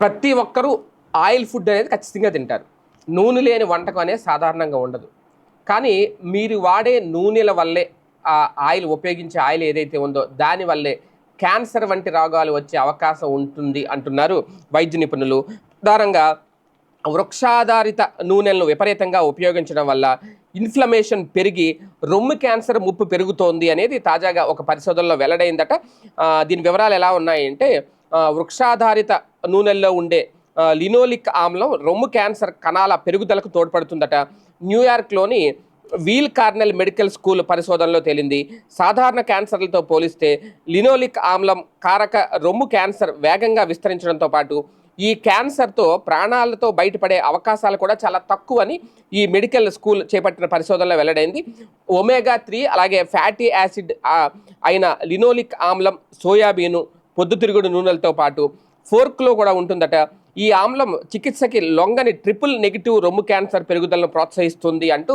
ప్రతి ఒక్కరూ oil food అనేది ఖచ్చితంగా తింటారు. నూనె లేని వంటకం అనేది సాధారణంగా ఉండదు. కానీ మీరు వాడే నూనెల వల్లే ఆ ఆయిల్ ఉపయోగించే ఆయిల్ ఏదైతే ఉందో దానివల్లే క్యాన్సర్ వంటి రోగాలు వచ్చే అవకాశం ఉంటుంది అంటున్నారు వైద్య నిపుణులు. ప్రధానంగా వృక్షాధారిత నూనెలను విపరీతంగా ఉపయోగించడం వల్ల ఇన్ఫ్లమేషన్ పెరిగి రొమ్ము క్యాన్సర్ ముప్పు పెరుగుతోంది అనేది తాజాగా ఒక పరిశోధనలో వెల్లడైందట. దీని వివరాలు ఎలా ఉన్నాయంటే వృక్షాధారిత నూనెల్లో ఉండే లినోలిక్ ఆమ్లం రొమ్ము క్యాన్సర్ కణాల పెరుగుదలకు తోడ్పడుతుందట. న్యూయార్క్లోని వీల్ కార్నెల్ మెడికల్ స్కూల్ పరిశోధనలో తేలింది. సాధారణ క్యాన్సర్లతో పోలిస్తే లినోలిక్ ఆమ్లం కారక రొమ్ము క్యాన్సర్ వేగంగా విస్తరించడంతో పాటు ఈ క్యాన్సర్తో ప్రాణాలతో బయటపడే అవకాశాలు కూడా చాలా తక్కువని ఈ మెడికల్ స్కూల్ చేపట్టిన పరిశోధనలో వెల్లడైంది. ఒమేగా త్రీ అలాగే ఫ్యాటీ యాసిడ్ అయిన లినోలిక్ ఆమ్లం సోయాబీను పొద్దుతిరుగుడు నూనెలతో పాటు ఫోర్క్లో కూడా ఉంటుందట. ఈ ఆమ్లం చికిత్సకి లొంగని ట్రిపుల్ నెగిటివ్ రొమ్ము క్యాన్సర్ పెరుగుదలను ప్రోత్సహిస్తుంది అంటూ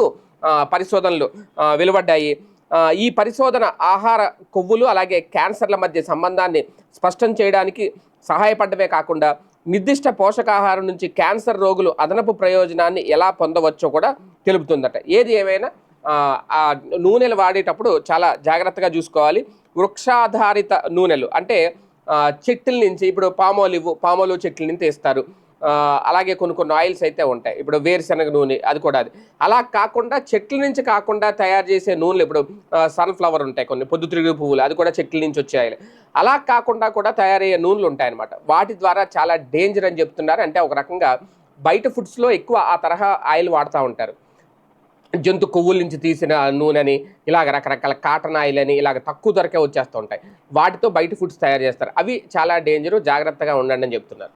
పరిశోధనలు వెలువడ్డాయి. ఈ పరిశోధన ఆహార కొవ్వులు అలాగే క్యాన్సర్ల మధ్య సంబంధాన్ని స్పష్టం చేయడానికి సహాయపడమే కాకుండా నిర్దిష్ట పోషకాహారం నుంచి క్యాన్సర్ రోగులు అదనపు ప్రయోజనాన్ని ఎలా పొందవచ్చో కూడా తెలుపుతుందట. ఏది ఏమైనా ఆ, నూనెలు వాడేటప్పుడు చాలా జాగ్రత్తగా చూసుకోవాలి. వృక్షాధారిత నూనెలు అంటే చెట్ల నుంచి ఇప్పుడు పామోలివ్ పామోలివ్ చెట్ల నుంచి తీస్తారు అలాగే కొన్ని కొన్ని ఆయిల్స్ అయితే ఉంటాయి. ఇప్పుడు వేరుశనగ నూనె అది కూడా అది. అలా కాకుండా చెట్ల నుంచి కాకుండా తయారు చేసే నూనెలు ఇప్పుడు సన్ఫ్లవర్ ఉంటాయి కొన్ని పొద్దుతిరుగుడు పువ్వులు అది కూడా చెట్ల నుంచి వచ్చే ఆయిల్. అలా కాకుండా కూడా తయారయ్యే నూనెలు ఉంటాయన్నమాట. వాటి ద్వారా చాలా డేంజర్ అని చెప్తున్నారు. అంటే ఒక రకంగా బయట ఫుడ్స్లో ఎక్కువ ఆ తరహా ఆయిల్ వాడుతూ ఉంటారు. జంతు కొవ్వుల నుంచి తీసిన నూనెని ఇలాగ రకరకాల కాటన్ ఆయిల్ అని ఇలాగ తక్కువ ధరకే వచ్చేస్తూ ఉంటాయి. వాటితో బయట ఫుడ్స్ తయారు చేస్తారు. అవి చాలా డేంజరు జాగ్రత్తగా ఉండండి అని చెప్తున్నారు.